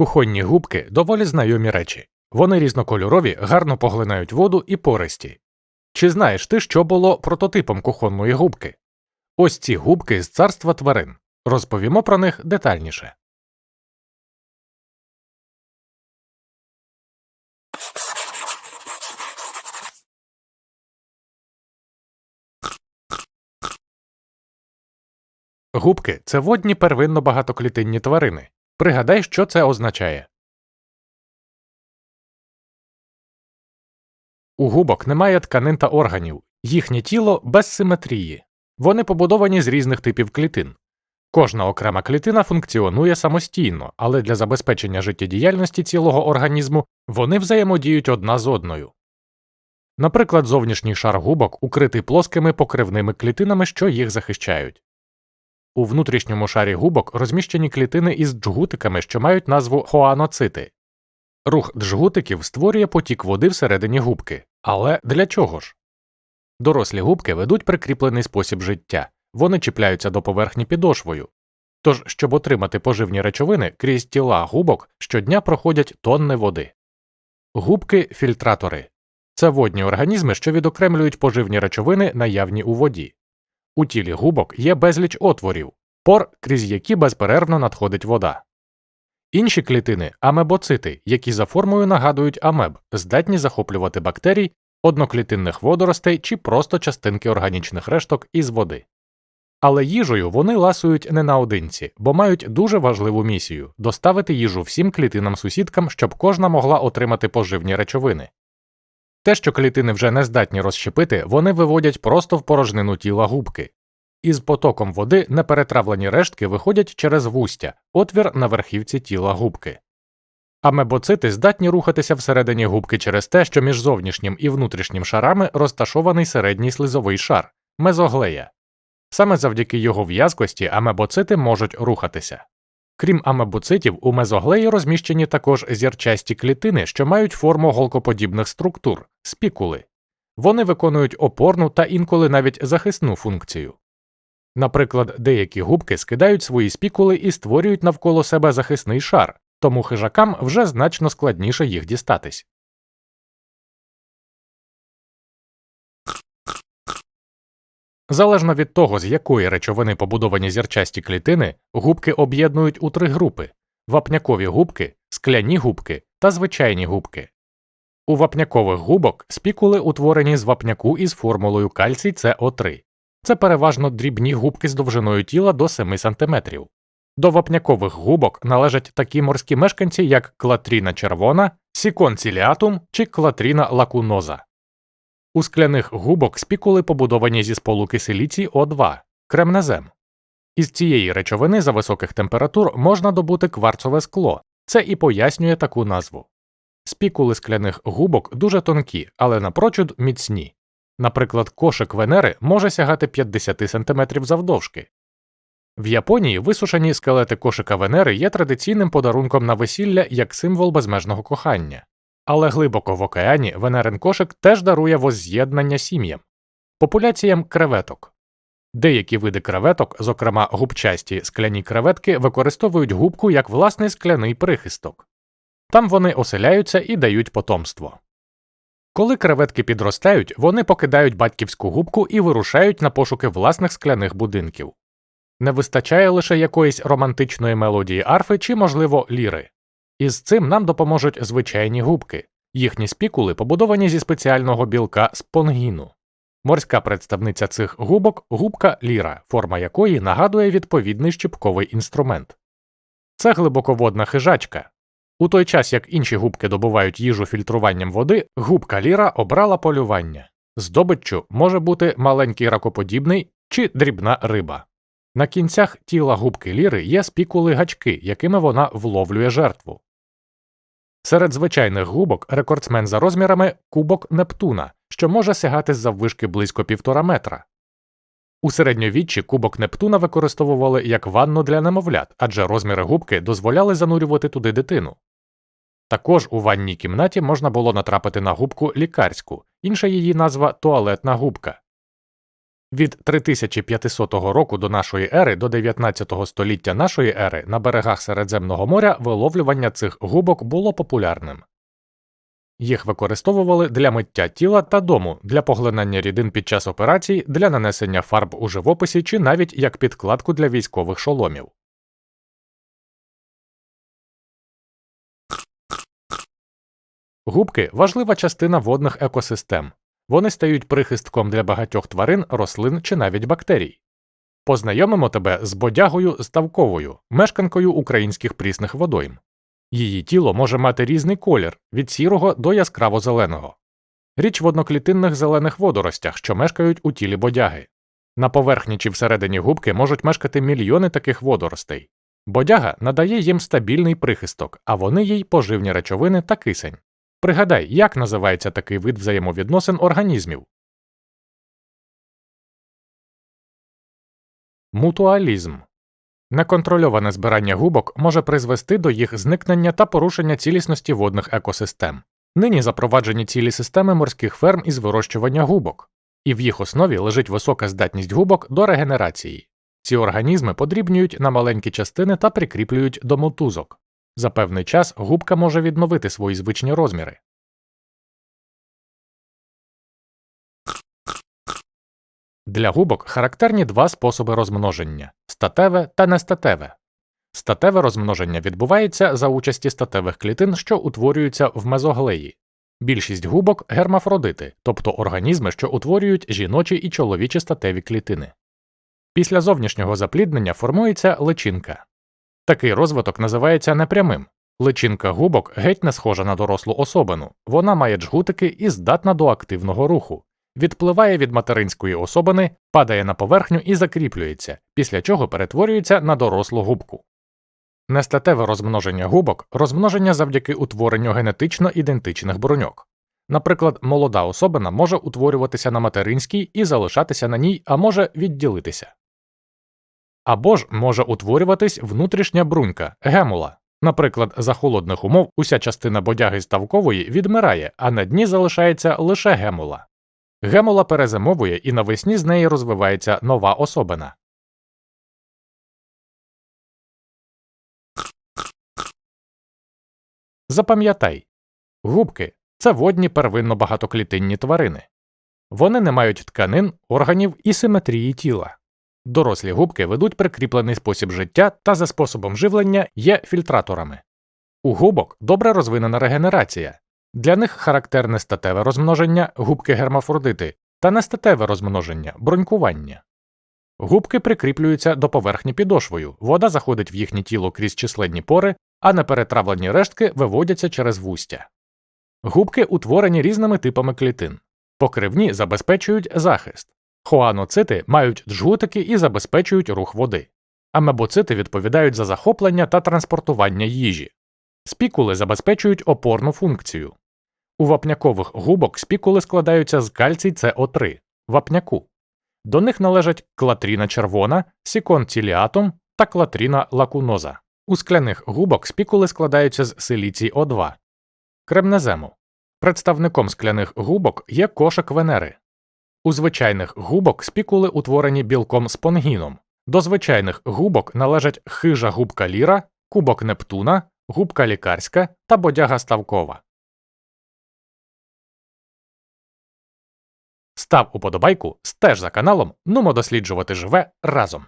Кухонні губки доволі знайомі речі. Вони різнокольорові, гарно поглинають воду і пористі. Чи знаєш ти, що було прототипом кухонної губки? Ось ці губки з царства тварин. Розповімо про них детальніше. Губки це водні первинно багатоклітинні тварини. Пригадай, що це означає. У губок немає тканин та органів, їхнє тіло без симетрії. Вони побудовані з різних типів клітин. Кожна окрема клітина функціонує самостійно, але для забезпечення життєдіяльності цілого організму вони взаємодіють одна з одною. Наприклад, зовнішній шар губок укритий плоскими покривними клітинами, що їх захищають. У внутрішньому шарі губок розміщені клітини із джгутиками, що мають назву хоаноцити. Рух джгутиків створює потік води всередині губки. Але для чого ж? Дорослі губки ведуть прикріплений спосіб життя, вони чіпляються до поверхні підошвою. Тож, щоб отримати поживні речовини, крізь тіла губок щодня проходять тонни води. Губки фільтратори це водні організми, що відокремлюють поживні речовини, наявні у воді. У тілі губок є безліч отворів, пор, крізь які безперервно надходить вода. Інші клітини амебоцити, які за формою нагадують амеб, здатні захоплювати бактерій, одноклітинних водоростей чи просто частинки органічних решток із води. Але їжею вони ласують не наодинці, бо мають дуже важливу місію доставити їжу всім клітинам сусідкам, щоб кожна могла отримати поживні речовини. Те, що клітини вже не здатні розщепити, вони виводять просто в порожнину тіла губки. Із потоком води неперетравлені рештки виходять через вустя, отвір на верхівці тіла губки. Амебоцити здатні рухатися всередині губки через те, що між зовнішнім і внутрішнім шарами розташований середній слизовий шар мезоглея. Саме завдяки його в'язкості амебоцити можуть рухатися. Крім амебуцитів, у мезоглеї розміщені також зірчасті клітини, що мають форму голкоподібних структур спікули. Вони виконують опорну та інколи навіть захисну функцію. Наприклад, деякі губки скидають свої спікули і створюють навколо себе захисний шар, тому хижакам вже значно складніше їх дістатись. Залежно від того, з якої речовини побудовані зірчасті клітини, губки об'єднують у три групи вапнякові губки, скляні губки та звичайні губки. У вапнякових губок спікули утворені з вапняку із формулою кальцій СО3. Це переважно дрібні губки з довжиною тіла до 7 см. До вапнякових губок належать такі морські мешканці, як клатріна червона, сікон ціліатум чи клатріна лакуноза. У скляних губок спікули побудовані зі сполуки силіцій О2 кремнезем. Із цієї речовини за високих температур можна добути кварцове скло, це і пояснює таку назву. Спікули скляних губок дуже тонкі, але напрочуд міцні. Наприклад, кошик Венери може сягати 50 см завдовжки. В Японії висушені скелети кошика Венери є традиційним подарунком на весілля як символ безмежного кохання. Але глибоко в океані Венерин кошик теж дарує возз'єднання сім'ям, популяціям креветок. Деякі види креветок, зокрема губчасті скляні креветки, використовують губку як власний скляний прихисток. Там вони оселяються і дають потомство. Коли креветки підростають, вони покидають батьківську губку і вирушають на пошуки власних скляних будинків. Не вистачає лише якоїсь романтичної мелодії арфи чи, можливо, ліри. Із цим нам допоможуть звичайні губки. Їхні спікули побудовані зі спеціального білка спонгіну. Морська представниця цих губок губка ліра, форма якої нагадує відповідний щіпковий інструмент. Це глибоководна хижачка. У той час як інші губки добувають їжу фільтруванням води, губка ліра обрала полювання. Здобиччю може бути маленький ракоподібний чи дрібна риба. На кінцях тіла губки ліри є спікули гачки, якими вона вловлює жертву. Серед звичайних губок рекордсмен за розмірами кубок Нептуна, що може сягати заввишки близько півтора метра. У середньовіччі кубок Нептуна використовували як ванну для немовлят, адже розміри губки дозволяли занурювати туди дитину. Також у ванній кімнаті можна було натрапити на губку лікарську, інша її назва туалетна губка. Від 3500 року до нашої ери до 19 століття нашої ери на берегах Середземного моря виловлювання цих губок було популярним. Їх використовували для миття тіла та дому, для поглинання рідин під час операцій, для нанесення фарб у живописі чи навіть як підкладку для військових шоломів. Губки важлива частина водних екосистем. Вони стають прихистком для багатьох тварин, рослин чи навіть бактерій. Познайомимо тебе з бодягою ставковою, мешканкою українських прісних водойм. Її тіло може мати різний колір від сірого до яскраво зеленого. Річ в одноклітинних зелених водоростях, що мешкають у тілі бодяги. На поверхні чи всередині губки можуть мешкати мільйони таких водоростей. Бодяга надає їм стабільний прихисток, а вони їй поживні речовини та кисень. Пригадай, як називається такий вид взаємовідносин організмів. Мутуалізм Неконтрольоване збирання губок може призвести до їх зникнення та порушення цілісності водних екосистем. Нині запроваджені цілі системи морських ферм із вирощування губок, і в їх основі лежить висока здатність губок до регенерації. Ці організми подрібнюють на маленькі частини та прикріплюють до мотузок. За певний час губка може відновити свої звичні розміри. Для губок характерні два способи розмноження статеве та нестатеве. Статеве розмноження відбувається за участі статевих клітин, що утворюються в мезоглеї. Більшість губок гермафродити, тобто організми, що утворюють жіночі і чоловічі статеві клітини. Після зовнішнього запліднення формується личинка. Такий розвиток називається непрямим. Личинка губок геть не схожа на дорослу особину, вона має джгутики і здатна до активного руху, відпливає від материнської особини, падає на поверхню і закріплюється, після чого перетворюється на дорослу губку. Нестатеве розмноження губок розмноження завдяки утворенню генетично ідентичних бруньок. Наприклад, молода особина може утворюватися на материнській і залишатися на ній, а може відділитися. Або ж може утворюватись внутрішня брунька гемула. Наприклад, за холодних умов уся частина бодяги ставкової відмирає, а на дні залишається лише гемула. Гемула перезимовує і навесні з неї розвивається нова особина. Запам'ятай губки це водні первинно багатоклітинні тварини. Вони не мають тканин, органів і симетрії тіла. Дорослі губки ведуть прикріплений спосіб життя та за способом живлення є фільтраторами. У губок добре розвинена регенерація. Для них характерне статеве розмноження губки гермафродити та нестатеве розмноження бронькування. Губки прикріплюються до поверхні підошвою, вода заходить в їхнє тіло крізь численні пори, а неперетравлені рештки виводяться через вустя. Губки утворені різними типами клітин. Покривні забезпечують захист. Хоаноцити мають джгутики і забезпечують рух води. Амебоцити відповідають за захоплення та транспортування їжі. Спікули забезпечують опорну функцію. У вапнякових губок спікули складаються з кальцій СО3 вапняку. До них належать клатріна червона, сікон ціліатум та клатріна лакуноза. У скляних губок спікули складаються з силіцій О2, кремнезему. Представником скляних губок є кошик Венери. У звичайних губок спікули утворені білком спонгіном. До звичайних губок належать хижа губка ліра, кубок Нептуна, губка лікарська та бодяга ставкова. Став уподобайку, стеж за каналом, нумо досліджувати живе разом.